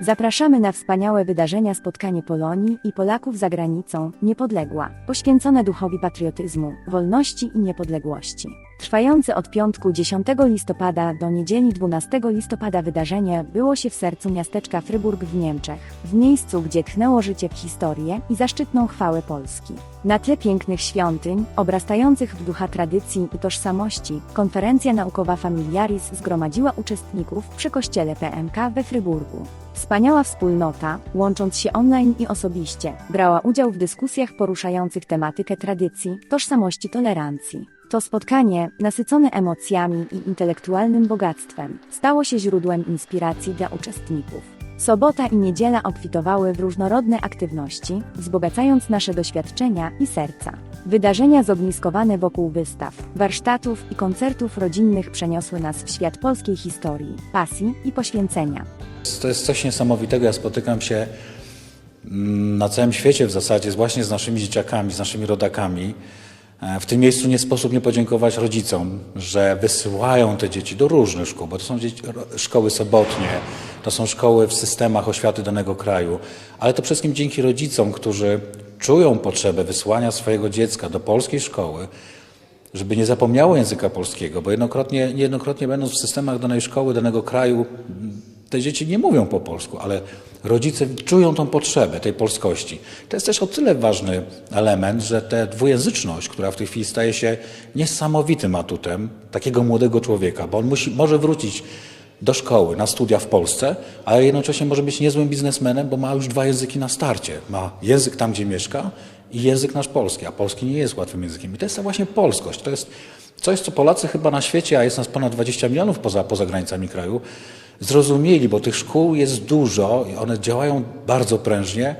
Zapraszamy na wspaniałe wydarzenia spotkanie Polonii i Polaków za granicą Niepodległa, poświęcone duchowi patriotyzmu, wolności i niepodległości. Trwające od piątku 10 listopada do niedzieli 12 listopada wydarzenie było się w sercu miasteczka Fryburg w Niemczech, w miejscu, gdzie tchnęło życie w historię i zaszczytną chwałę Polski. Na tle pięknych świątyń, obrastających w ducha tradycji i tożsamości, konferencja naukowa Familiaris zgromadziła uczestników przy kościele PMK we Fryburgu. Wspaniała wspólnota, łącząc się online i osobiście, brała udział w dyskusjach poruszających tematykę tradycji, tożsamości, tolerancji. To spotkanie, nasycone emocjami i intelektualnym bogactwem, stało się źródłem inspiracji dla uczestników. Sobota i niedziela obfitowały w różnorodne aktywności, wzbogacając nasze doświadczenia i serca. Wydarzenia zogniskowane wokół wystaw, warsztatów i koncertów rodzinnych przeniosły nas w świat polskiej historii, pasji i poświęcenia. To jest coś niesamowitego. Ja spotykam się mm, na całym świecie w zasadzie właśnie z naszymi dzieciakami, z naszymi rodakami. E, W tym miejscu nie sposób nie podziękować rodzicom, że wysyłają te dzieci do różnych szkół, bo to są dzieci, szkoły sobotnie, to są szkoły w systemach oświaty danego kraju, ale to wszystkim dzięki rodzicom, którzy czują potrzebę wysłania swojego dziecka do polskiej szkoły, żeby nie zapomniało języka polskiego, bo jednokrotnie, niejednokrotnie będąc w systemach danej szkoły, danego kraju, te dzieci nie mówią po polsku, ale rodzice czują tą potrzebę tej polskości. To jest też o tyle ważny element, że ta dwujęzyczność, która w tej chwili staje się niesamowitym atutem takiego młodego człowieka, bo on musi, może wrócić do szkoły, na studia w Polsce, ale jednocześnie może być niezłym biznesmenem, bo ma już dwa języki na starcie. Ma język tam, gdzie mieszka i język nasz polski, a polski nie jest łatwym językiem. I to jest ta właśnie polskość. To jest coś, co Polacy chyba na świecie, a jest nas ponad 20 milionów poza, poza granicami kraju, zrozumieli, bo tych szkół jest dużo one działają bardzo prężnie.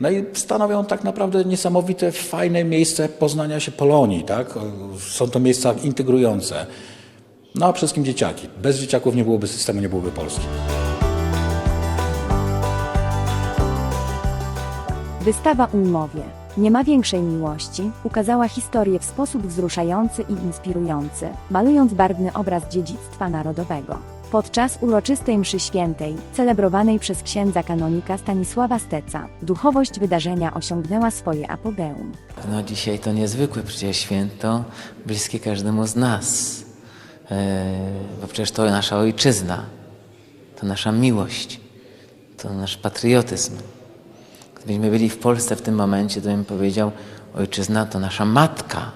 No i stanowią tak naprawdę niesamowite, fajne miejsce poznania się Polonii, tak? Są to miejsca integrujące. No a przede wszystkim dzieciaki. Bez dzieciaków nie byłoby systemu, nie byłoby Polski. Wystawa Ulmowie Nie ma większej miłości ukazała historię w sposób wzruszający i inspirujący, malując barwny obraz dziedzictwa narodowego. Podczas uroczystej mszy świętej, celebrowanej przez księdza kanonika Stanisława Steca, duchowość wydarzenia osiągnęła swoje apogeum. No dzisiaj to niezwykłe przecież święto, bliskie każdemu z nas. E, bo przecież to nasza ojczyzna, to nasza miłość, to nasz patriotyzm. Gdybyśmy byli w Polsce w tym momencie, to bym powiedział, ojczyzna to nasza matka,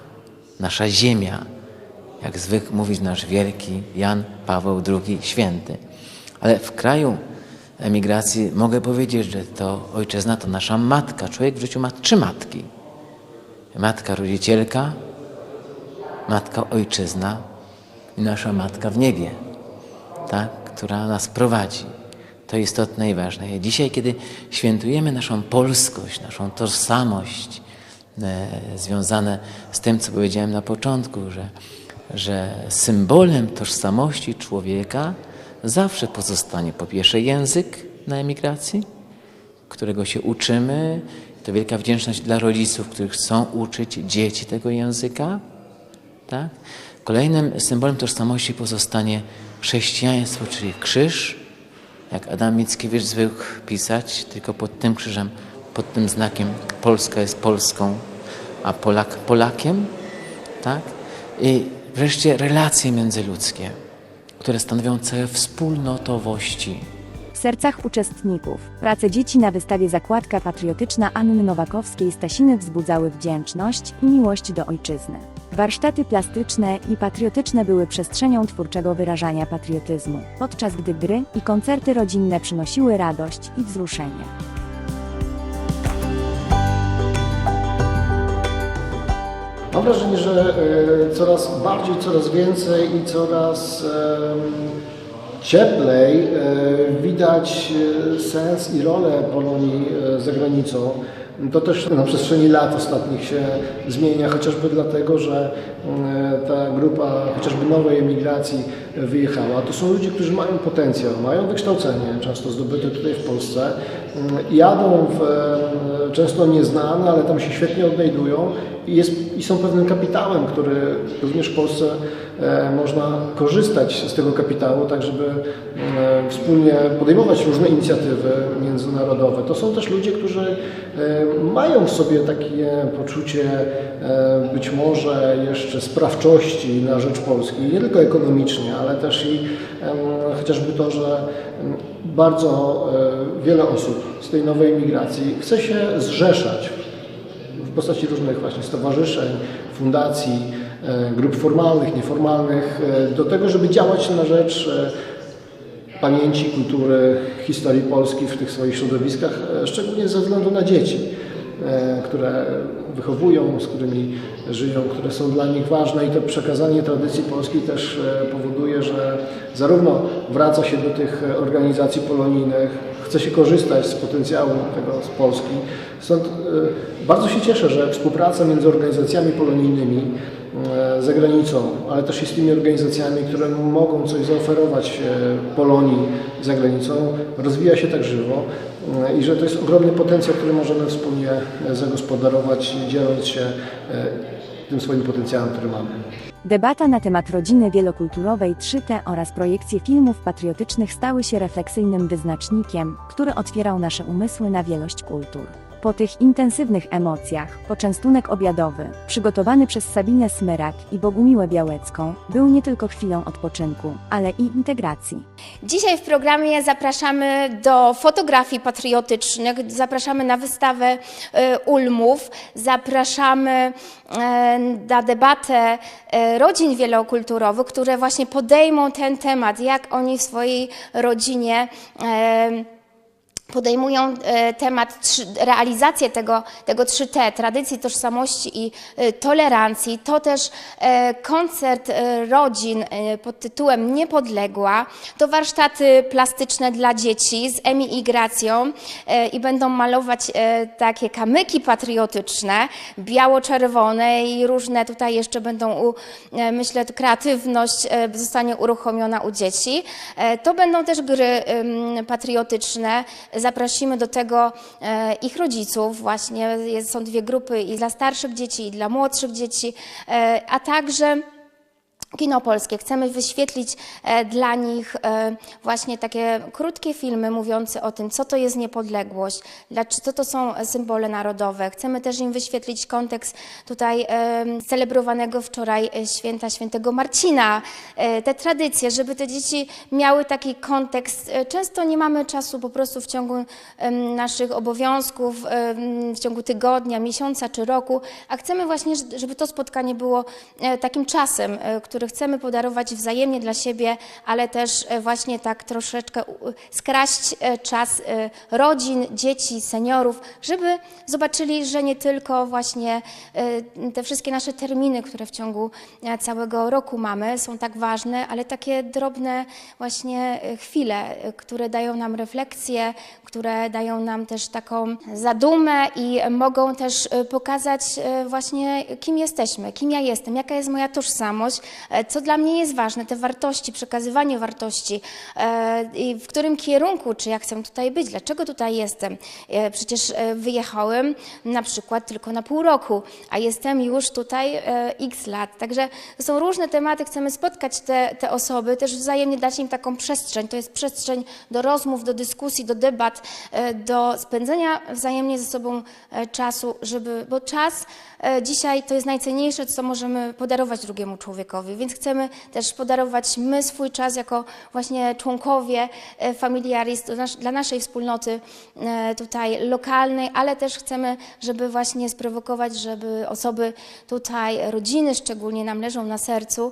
nasza ziemia, jak zwykł mówić nasz wielki Jan Paweł II święty. Ale w kraju emigracji mogę powiedzieć, że to ojczyzna to nasza matka. Człowiek w życiu ma trzy matki. Matka rodzicielka, matka ojczyzna i nasza matka w niebie, tak, która nas prowadzi. To istotne i ważne. I Dzisiaj, kiedy świętujemy naszą polskość, naszą tożsamość, e, związane z tym, co powiedziałem na początku, że, że symbolem tożsamości człowieka zawsze pozostanie po pierwsze język na emigracji, którego się uczymy. To wielka wdzięczność dla rodziców, których chcą uczyć dzieci tego języka. Tak? Kolejnym symbolem tożsamości pozostanie chrześcijaństwo, czyli krzyż. Jak Adam Mickiewicz zwykł pisać, tylko pod tym krzyżem, pod tym znakiem Polska jest Polską, a Polak Polakiem. Tak? I wreszcie relacje międzyludzkie, które stanowią cechę wspólnotowości. W sercach uczestników prace dzieci na wystawie Zakładka Patriotyczna Anny Nowakowskiej Stasiny wzbudzały wdzięczność i miłość do ojczyzny. Warsztaty plastyczne i patriotyczne były przestrzenią twórczego wyrażania patriotyzmu, podczas gdy gry i koncerty rodzinne przynosiły radość i wzruszenie. Mam wrażenie, że e, coraz bardziej, coraz więcej i coraz cieplej e, widać e, sens i rolę Polonii za granicą. To też na przestrzeni lat ostatnich się zmienia, chociażby dlatego, że e, ta grupa chociażby nowej emigracji wyjechała. To są ludzie, którzy mają potencjał, mają wykształcenie, często zdobyte tutaj w Polsce, mm, jadą w e, często nieznane, ale tam się świetnie odnajdują i, jest, i są pewnym kapitałem, który również w Polsce e, można korzystać z tego kapitału, tak żeby e, wspólnie podejmować różne inicjatywy międzynarodowe. To są też ludzie, którzy mają w sobie takie poczucie być może jeszcze sprawczości na rzecz Polski, nie tylko ekonomicznie, ale też i chociażby to, że bardzo e, wiele osób z tej nowej migracji chce się zrzeszać w postaci różnych właśnie stowarzyszeń, fundacji, e, grup formalnych, nieformalnych, e, do tego, żeby działać na rzecz pamięci, kultury, historii Polski w tych swoich środowiskach, szczególnie ze względu na dzieci, które wychowują, z którymi żyją, które są dla nich ważne i to przekazanie tradycji polskiej też e, powoduje, że zarówno wraca się do tych organizacji polonijnych, chce się korzystać z potencjału tego z Polski. Stąd e, bardzo się cieszę, że współpraca między organizacjami polonijnymi e, za granicą, ale też i z tymi organizacjami, które mogą coś zaoferować Polonii za granicą, rozwija się tak żywo i że to jest ogromny potencjał, który możemy wspólnie e, zagospodarować, dzieląc się e, tym swoim potencjałem, który mamy. Debata na temat rodziny wielokulturowej 3T oraz projekcje filmów patriotycznych stały się refleksyjnym wyznacznikiem, który otwierał nasze umysły na wielość kultur. Po tych intensywnych emocjach, poczęstunek obiadowy, przygotowany przez Sabinę Smyrak i Bogumiłę Białecką, był nie tylko chwilą odpoczynku, ale i integracji. Dzisiaj w programie zapraszamy do fotografii patriotycznych, zapraszamy na wystawę e, Ulmów, zapraszamy e, na debatę e, rodzin wielokulturowych, które właśnie podejmą ten temat, jak oni w swojej rodzinie podejmują e, temat realizację tego, tego 3T, tradycji, tożsamości i e, tolerancji. To też e, koncert rodzin pod tytułem Niepodległa. To warsztaty plastyczne dla dzieci z emigracją i będą malować takie kamyki patriotyczne, biało-czerwone i różne tutaj jeszcze będą, myślę, kreatywność zostanie uruchomiona u dzieci. To będą też gry patriotyczne. Zaprosimy do tego e, ich rodziców, właśnie są dwie grupy i dla starszych dzieci, i dla młodszych dzieci, e, a także Kino polskie. Chcemy wyświetlić e, dla nich e, właśnie takie krótkie filmy mówiące o tym, co to jest niepodległość, co to są symbole narodowe. Chcemy też im wyświetlić kontekst tutaj e, celebrowanego wczoraj święta świętego Marcina, te tradycje, żeby te dzieci miały taki kontekst. Często nie mamy czasu po prostu w ciągu naszych obowiązków, w ciągu tygodnia, miesiąca czy roku, a chcemy właśnie, żeby to spotkanie było takim czasem, e, chcemy podarować wzajemnie dla siebie, ale też e, właśnie tak troszeczkę skraść e, czas e, rodzin, dzieci, seniorów, żeby zobaczyli, że nie tylko właśnie te wszystkie nasze terminy, które w ciągu całego roku mamy, są tak ważne, ale takie drobne właśnie chwile, które dają nam refleksję, które dają nam też taką zadumę i mogą też pokazać właśnie, kim jesteśmy, kim ja jestem, jaka jest moja tożsamość, co dla mnie jest ważne, te wartości, przekazywanie wartości e, w którym kierunku, czy ja chcę tutaj być, dlaczego tutaj jestem. E, Przecież e, wyjechałem na przykład tylko na pół roku, a jestem już tutaj e, x lat. Także to są różne tematy, chcemy spotkać te, te osoby, też wzajemnie dać im taką przestrzeń. To jest przestrzeń do rozmów, do dyskusji, do debat, e, do spędzenia wzajemnie ze sobą e, czasu, żeby, bo czas e, dzisiaj to jest najcenniejsze, co możemy podarować drugiemu człowiekowi, więc chcemy też podarować my swój czas jako właśnie członkowie e, Familiaris dla naszej wspólnoty e, tutaj lokalnej, ale też chcemy, żeby właśnie sprowokować, żeby osoby tutaj, rodziny szczególnie nam leżą na sercu,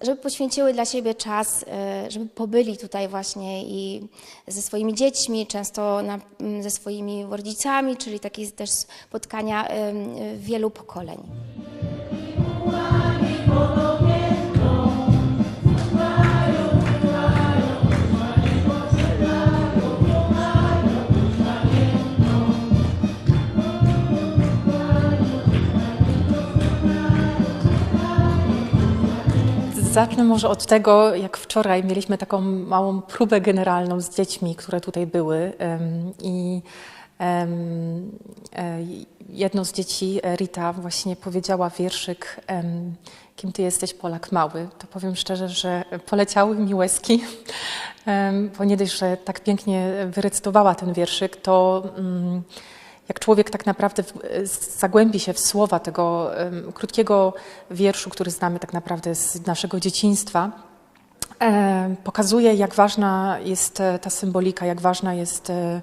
żeby poświęciły dla siebie czas, e, żeby pobyli tutaj właśnie i ze swoimi dziećmi, często na, ze swoimi rodzicami, czyli takie też spotkania wielu pokoleń. Zacznę może od tego, jak wczoraj mieliśmy taką małą próbę generalną z dziećmi, które tutaj były. I jedno z dzieci, e, Rita, właśnie powiedziała wierszyk Kim ty jesteś, Polak mały. To powiem szczerze, że poleciały mi łezki, bo nie dość, że tak pięknie wyrecytowała ten wierszyk, to mm, jak człowiek tak naprawdę zagłębi się w słowa tego krótkiego wierszu, który znamy tak naprawdę z naszego dzieciństwa, e, pokazuje, jak ważna jest e, ta symbolika, jak ważna jest, e,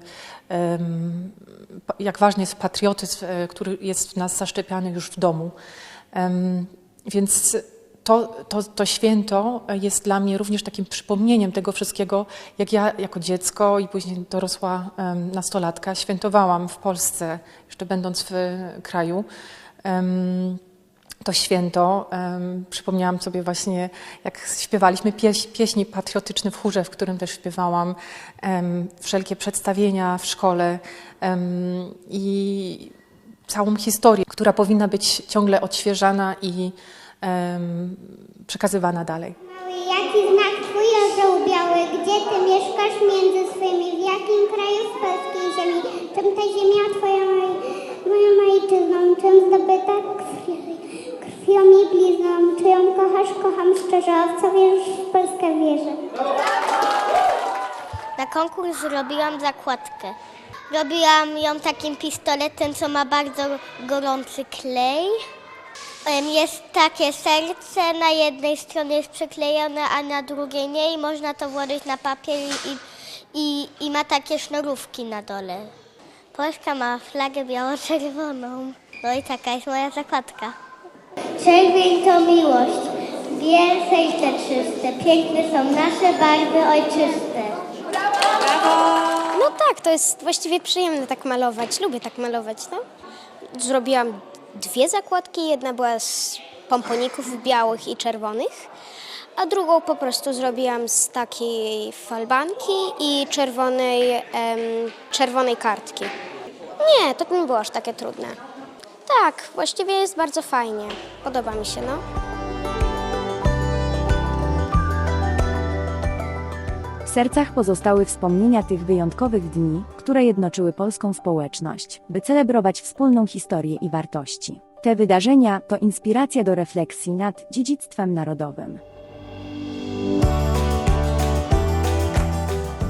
jak ważny jest patriotyzm, e, który jest w nas zaszczepiany już w domu. Więc to, to, to święto jest dla mnie również takim przypomnieniem tego wszystkiego, jak ja jako dziecko i później dorosła nastolatka świętowałam w Polsce, jeszcze będąc w e, kraju. To święto. em, przypomniałam sobie właśnie, jak śpiewaliśmy pieś, pieśni patriotyczne w chórze, w którym też śpiewałam, em, wszelkie przedstawienia w szkole em, i całą historię, która powinna być ciągle odświeżana i przekazywana dalej. Mały, Jaki znak twój orzeł biały? Gdzie ty mieszkasz między swymi? W jakim kraju z polskiej ziemi? Czym ta ziemia twoja moją ojczyzną? Czym zdobyta krwi, krwią i blizną? Czy ją kochasz? Kocham szczerze. A w co wierzysz? W Polskę wierzę. Na konkurs zrobiłam zakładkę. Robiłam ją takim pistoletem, co ma bardzo gorący klej. Jest takie serce, na jednej stronie jest przyklejone, a na drugiej nie i można to włożyć na papier i, i, i ma takie sznurówki na dole. Polska ma flagę biało-czerwoną. No i taka jest moja zakładka. Czerwień to miłość. Biel, sejcze czyste. Piękne są nasze barwy ojczyste. No tak, to jest właściwie przyjemne tak malować. Lubię tak malować, no. Zrobiłam dwie zakładki. Jedna była z pomponików białych i czerwonych, a drugą po prostu zrobiłam z takiej falbanki i czerwonej, em, czerwonej kartki. Nie, to nie było aż takie trudne. Tak, właściwie jest bardzo fajnie. Podoba mi się, no. W sercach pozostały wspomnienia tych wyjątkowych dni, które jednoczyły polską społeczność, by celebrować wspólną historię i wartości. Te wydarzenia to inspiracja do refleksji nad dziedzictwem narodowym.